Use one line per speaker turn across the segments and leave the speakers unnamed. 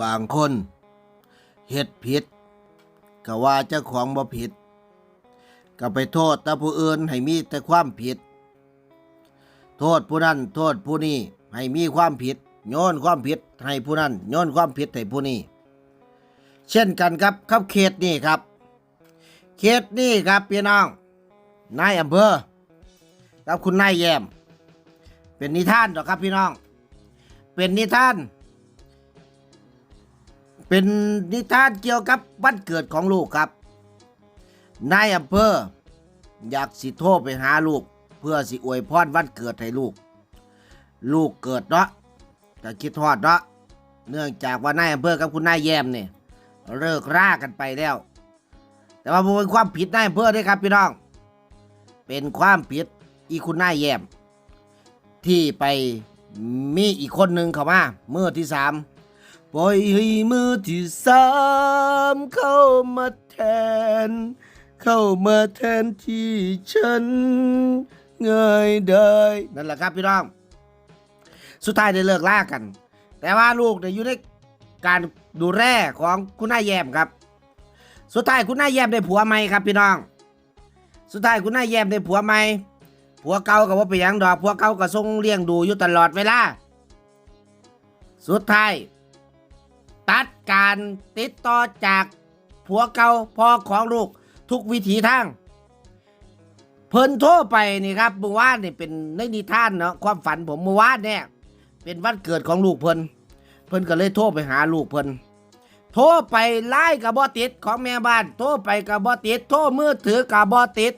บางคนเฮ็ดผิดก็ว่าเจ้าของบ่ผิด ก็ไปโทษแต่ผู้อื่นให้มีแต่ความผิด โทษผู้นั้นโทษผู้นี้ให้มีความผิด โยนความผิดให้ผู้นั้นโยนความผิดให้ผู้นี้เช่นกันครับครับเขตนี่ครับ เขตนี่ครับพี่น้องนายอำเภอกับคุณนายแยม เป็นนิทานหรอครับพี่น้อง เป็นนิทาน เป็นนิทานเกี่ยวกับวันเกิดของลูกครับ นายอำเภออยากสิโทรไปหาลูก เพื่อสิอวยพรวันเกิดให้ลูก ลูกเกิดเนาะแต่คิดทอดเนาะเนื่องจากว่านายอำเภอกับคุณนายแยมเนี่ยเลิกรากันไปแล้ว แต่ว่าเป็นความผิดนายอำเภอด้วยครับพี่น้อง เป็นความผิดอีคุณนายแยม ที่ไปมีอีกคนหนึ่งเข้ามาเมื่อที่สาม ปล่อยให้มือที่สามเข้ามาแทน เข้ามาแทนที่ฉันง่ายได้นั่นแหละครับพี่น้อง สุดท้ายได้เลิกล่ากัน แต่ว่าลูกเนี่ยอยู่ในการดูแลของคุณนายแยมครับ สุดท้ายคุณนายแยมได้ผัวใหม่ครับพี่น้อง สุดท้ายคุณนายแยมได้ผัวใหม่ผัวเก่าก็ว่าไปยังดอกผัวเก่าก็ทรงเลี้ยงดูอยู่ตลอดเวลา สุดท้าย ตัดการติดต่อจากผัวเก่าพ่อของลูกทุกวิถีทาง เพิ่นโทรไปนี่ครับเมื่อวานนี่เป็นในนิทานเนาะความฝันผมเมื่อวานเนี่ยเป็นวันเกิดของลูกเพิ่นเพิ่นก็เลยโทรไปหาลูกเพิ่นโทรไปไล่กับบอติดของแม่บ้าน โทรไปกับบอติดโทรมือถือกับบอติด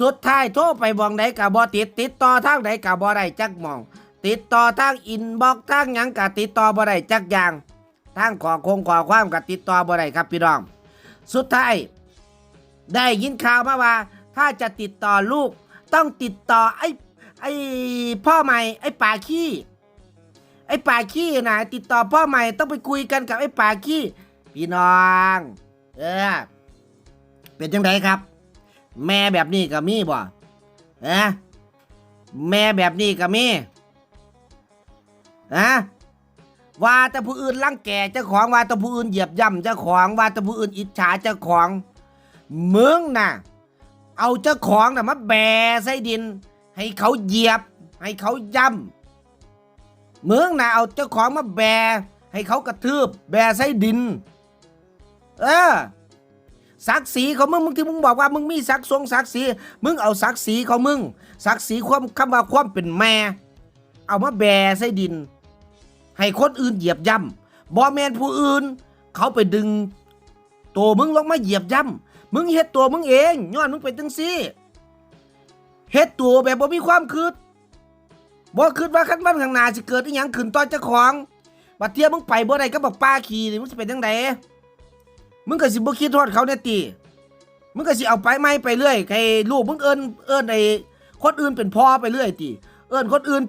สุดท้ายโทรไปบองใดกับบอติดติดต่อทางใดกับบอได้จักมอง ติดต่อทางอินบ็อกทางยังกับติดต่อบ่ได้จักอย่าง ทางขอคงขอความกับติดต่อบ่ได้ครับพี่น้อง สุดท้ายได้ยินข่าวมาว่า ถ้าจะติดต่อลูกต้องติดต่อไอ้ไอ้พ่อใหม่ไอ้ป่าขี้ไอ้ป่าขี้นะติดต่อพ่อใหม่ต้องไปคุยกันกับไอ้ป่าขี้พี่น้อง เออเป็นจังไดครับ แม่แบบนี้ก็มีบ่เอะแม่แบบนี้ก็มีอะ ว่าแต่ผู้อื่นรังแกเจ้าของว่าแต่ผู้อื่นเหยียบย่ำเจ้าของว่าแต่ผู้อื่นอิจฉาเจ้าของมึงน่ะ เอาเจ้าของน่ะมาแบใส่ดิน ให้เขาเหยียบ ให้เขาย่ำมึงน่ะเอาเจ้าของมาแบให้เขากระทืบ แบใส่ดิน เออศักดิ์ศรีของมึงมึงที่มึงบอกว่ามึงมีศักดิ์ทรงศักดิ์ศรีมึงเอาศักดิ์ศรีของมึงศักดิ์ศรีความคำว่าความเป็นแม่ เอามาแบใส่ดิน ให้คนอื่นเหยียบย่ำบอแมนผู้อื่น เขาไปดึง ตัวมึงลงมาเหยียบย่ำมึงเฮ็ดตัวมึงเองย้อนมึงเป็นจังซี่เฮ็ดตัวแบบบ่มีความคิดบ่คิดว่าคันวันข้างหน้าสิเกิดอีหยังขึ้นต่อเจ้าของบัดเทียมึงไปบ่ได้ก็บอกป้าขี่นี่มึงสิเป็นจังไดมึงก็สิบ่คิดโทษเขาแน่ติมึงก็สิเอาไปไม่ไปเรื่อยใครลูกมึงเอิ้นเอิ้นไอ้คนอื่นเป็นพ่อไปเรื่อยติเอิ้นคนอื่น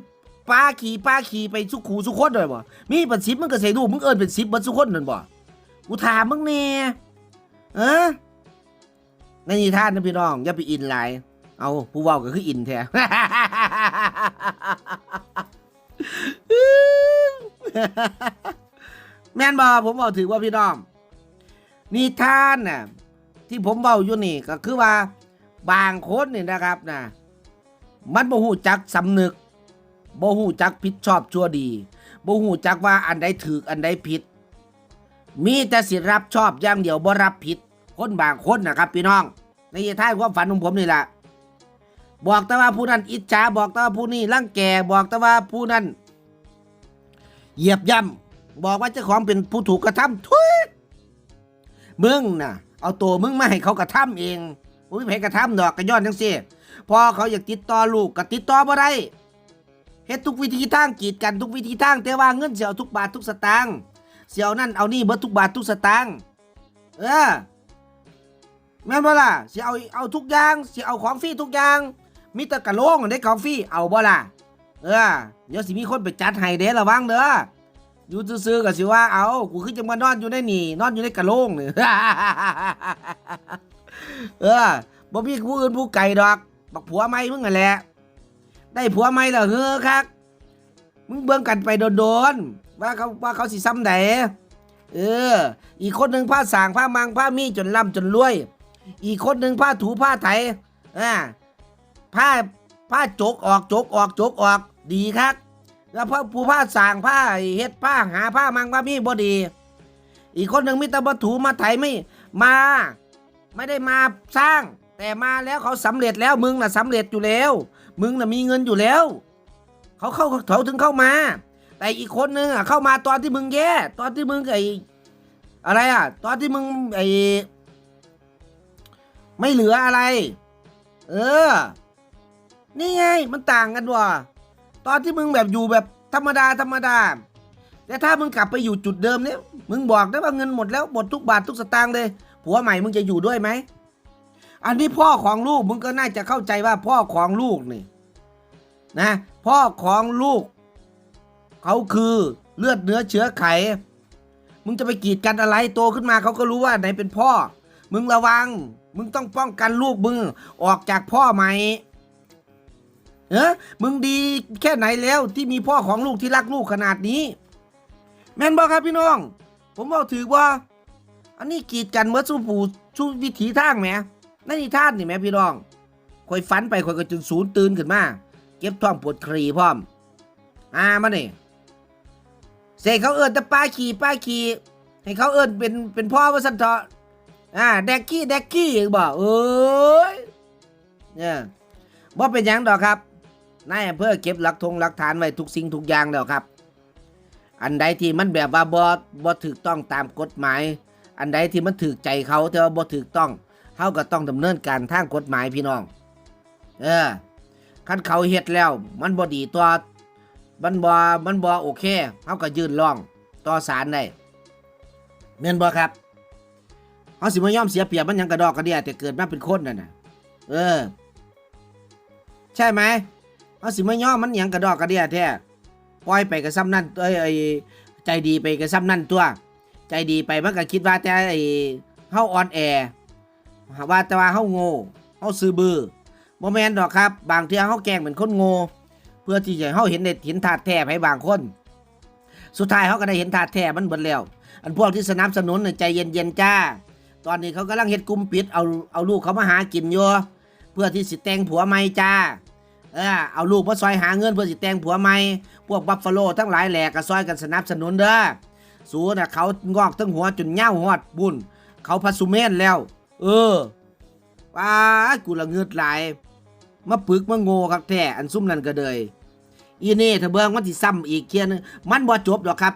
ป้าขี่ป้าขี่ไปสุขูสุคนเลยบ่ มีเป็นสิบมึงก็ใส่ลูมึงเอิ้นเป็นสิบเบิดสุคนนั่นบ่กูถามมึงแน่เออในนิทานนะพี่น้องอย่าไปอินหลเอาผู้ว้าก็คืออินแท้แม่นบ่ผมบอกถือว่าพี่น้องนิทานน่ะที่ผมเบาอยู่นี่ก็คือว่า บางคนนี่นะครับนะมันบ่หูจักสำนึก บ่หูจักผิดชอบชั่วดีบ่หูจักว่าอันใดถูกอันใดผิด มีแต่สิรับชอบอย่างเดียวบ่รับผิด คนบางคนนะครับพี่น้อง ในนิทานความฝันของผมนี่แหละบอกแต่ว่าผู้นั้นอิจฉาบอกแต่ว่าผู้นี้รังแก่บอกแต่ว่าผู้นั้นเหยียบย่ำบอกว่าเจ้าของเป็นผู้ถูกกระทำทุยมึงน่ะ เอาตัวมึงมาให้เขากระทำเองมึงไม่ให้กระทำดอกกระย้อนจังสิพอเขาอยากติดต่อลูกก็ติดต่อบ่ได้ เฮ็ดทุกวิธีทางกีดกันทุกวิธีทางแต่ว่าเงินเสียทุกบาททุกสตางค์เสียวนั่นเอานี่เบิดทุกบาททุกสตางค์เออแม่นบ่ล่ะสิเอาเอาทุกอย่างสิเอาของฟรีทุกอย่าง มีแต่กระโหลงได้ของฟรีเอาบ่ล่ะเออเดี๋ยวสิมีคนไปจัดให้เด้ระวังเด้ออยู่ซื่อๆก็สิว่าเอากูคือจังมานอนอยู่ในนี่ นอนอยู่ในกะโหลงนี่เออบ่มีผู้อื่นผู้ไก่ดอกบักผัวไม่มึงนั่นแหละ ได้ผัวไม่แล้วเฮ้อคักมึงเบิ่งกันไปโดนๆว่าเขาว่าเขาสิซ้ำไหนเออ อีกคนหนึ่งผ้าสางผ้ามังผ้ามีจนร่ำจนรวย อีกคนหนึ่งผ้าถูผ้าไถอ่าผ้าผ้าจกออกจกออกจกออกดีครับแล้วผ้าผู้ผ้าสางผ้าเฮ็ดผ้าหาผ้ามังผ้ามีบ่ดี อีกคนหนึ่งมิตรบัถูมาไถไม่มา ไม่ได้มาสร้าง แต่มาแล้วเขาสำเร็จแล้วมึงน่ะสำเร็จอยู่แล้ว มึงน่ะมีเงินอยู่แล้ว เขาเข้าเขาถึงเข้ามา แต่อีกคนนึงอะเข้ามาตอนที่มึงแย่ ตอนที่มึงไออะไรอะ ตอนที่มึงไอไม่เหลืออะไร เออ นี่ไงมันต่างกันว่ะตอนที่มึงแบบอยู่แบบธรรมดาธรรมดาแต่ถ้ามึงกลับไปอยู่จุดเดิมเนี่ยมึงบอกได้ว่าเงินหมดแล้วหมดทุกบาททุกสตางค์เลยผัวใหม่มึงจะอยู่ด้วยไหม อันนี้พ่อของลูกมึงก็น่าจะเข้าใจว่าพ่อของลูกนี่นะพ่อของลูก เขาคือเลือดเนื้อเชื้อไข มึงจะไปกีดกันอะไรโตขึ้นมาเขาก็รู้ว่าไหนเป็นพ่อ มึงระวัง มึงต้องป้องกันลูกมึงออกจากพ่อใหม่เออมึงดีแค่ไหนแล้วที่มีพ่อของลูกที่รักลูกขนาดนี้ แม่นบอกครับพี่น้อง ผมบอกถือว่า อันนี้กีดกันเมื่อสู้ปู่สู้วิถีทางแหม นั่นนิทานนี่แหมพี่น้องคอยฝันไปคอยก็จึงศูนย์ตื่นขึ้นมา เก็บท้องปวดครีพร้อม อ่ามาเนี่เสกเขาเอิญแต่ป้าขี่ป้าขี่ให้เขาเอิญเป็นเป็นพ่อว่าสันเถอะอ่าแดกกี้แดกกี้บอกเอ้ยเนี่ยบ่เป็นยังดอกครับนายอำเภอเก็บหลักทงหลักฐานไว้ทุกสิ่งทุกอย่างแล้วครับ อันใดที่มันแบบว่าบ่บ่ถูกต้องตามกฎหมาย อันใดที่มันถูกใจเขาแต่ว่าบ่ถูกต้อง เขาก็ต้องดำเนินการทางกฎหมายพี่น้อง เออคันเขาเฮ็ดแล้ว มันบ่ดีตัวมันบ่มันบ่โอเคเฮาก็ยื่นร้องต่อศาลได้แม่นบ่ครับเฮาสิมายอมเสียเปรียบมันหยังกระดอกกระเดียแต่เกิดมาเป็นคนนั่นน่ะ เออ ใช่ไหมเฮาสิมายอมมันหยังกระดอกกระเดียแท้ปล่อยไปก็ซ้ำนั่นเอ้ยไอ้ใจดีไปก็ซ้ำนั่นตัว ใจดีไปมันก็คิดว่าแต่ไอ้เฮาอ่อนแอ ว่าแต่ว่าเฮาโง่เฮาซื่อบื้อบ่แม่นดอกครับ บางเทื่อเฮาแกล้งเป็นคนโง่เพื่อที่จะห้เฮาเห็นได้เห็นถาดแท้ให้บางคน สุดท้ายเฮาก็ได้เห็นถาดแท้มันเบิดแล้ว อันพวกที่สนับสนุนน่ะใจเย็นๆจ้า ตอนนี้เขากำลังเฮ็ดกลุ่มปิดเอาเอาลูกเขามาหากินอยู่เพื่อที่สิแต่งผัวใหม่จ้าเออเอาลูกมาซอยหาเงินเพื่อสิแต่งผัวใหม่พวกบัฟฟาโลทั้งหลายแหล่ก็ซอยกันสนับสนุนเด้อสูน่ะเขางอกทั้งหัวจนเหย้าหอดบุญเขาพัสุเมนแล้ว เออว้ากูละเงือดหลายมาปึกมาโง่ครับแท้อันซุ่มนั่นก็เลยอีนี่ถ้าเบิ่งมันสิซ้ำอีกเคียนมันบ่จบดอกครับ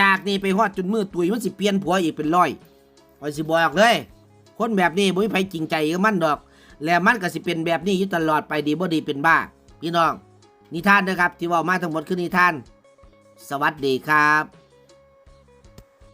จากนี่ไปฮอดจนมือตุยมันสิเปลี่ยนผัวอีกเป็นร้อยคอยสิบอกเลย คนแบบนี้บ่มีไผจริงใจกับมันดอก แล้วมันก็สิเป็นแบบนี้อยู่ตลอดไปดีบ่ดีเป็นบ้า พี่น้อง นิทานนะครับ ที่ว่ามาทั้งหมดคือนิทาน สวัสดีครับ